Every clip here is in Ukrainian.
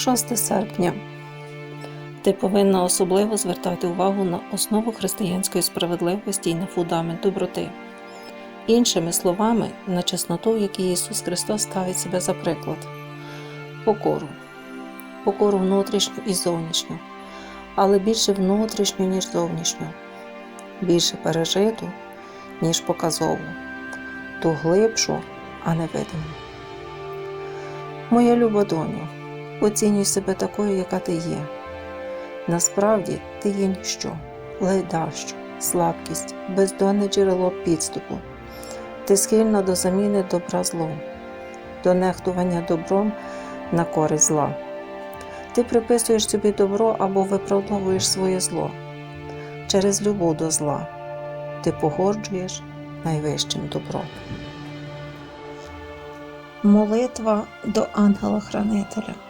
6 серпня. Ти повинна особливо звертати увагу на основу християнської справедливості і на фундамент доброти. Іншими словами, на чесноту, в якій Ісус Христос ставить себе за приклад, покору, покору внутрішню і зовнішню, але більше внутрішню, ніж зовнішню, більше пережиту, ніж показову, ту глибшу, а не видиму. Моя люба доню, оцінюй себе такою, яка ти є. Насправді ти є ніщо, лайдащо, слабкість, бездонне джерело підступу. Ти схильна до заміни добра злом, до нехтування добром на користь зла. Ти приписуєш собі добро або виправдовуєш своє зло. Через любов до зла ти погоджуєш найвищим добром. Молитва до ангела-хранителя.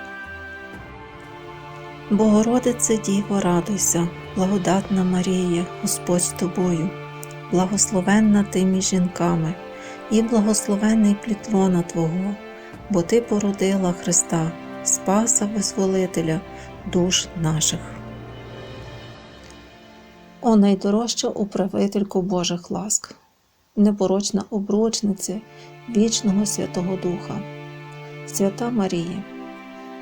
Богородице Діво, радуйся, благодатна Марія, Господь з тобою, благословенна ти між жінками і благословенний плід лона Твого, бо Ти породила Христа, Спаса Визволителя душ наших. О найдорожча управителько Божих ласк, непорочна обручниця вічного Святого Духа, Свята Марія,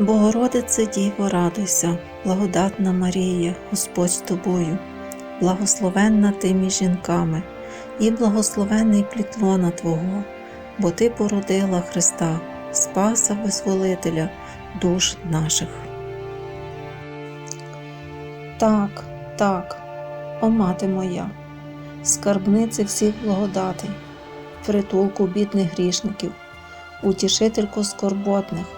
Богородице Діво, радуйся, благодатна Марія, Господь з тобою, благословенна ти між жінками, і благословенний плід лона Твого, бо Ти породила Христа, Спаса Визволителя душ наших. Так, так, о мати моя, скарбниці всіх благодатей, притулку бідних грішників, утішительку скорботних,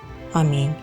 Амінь.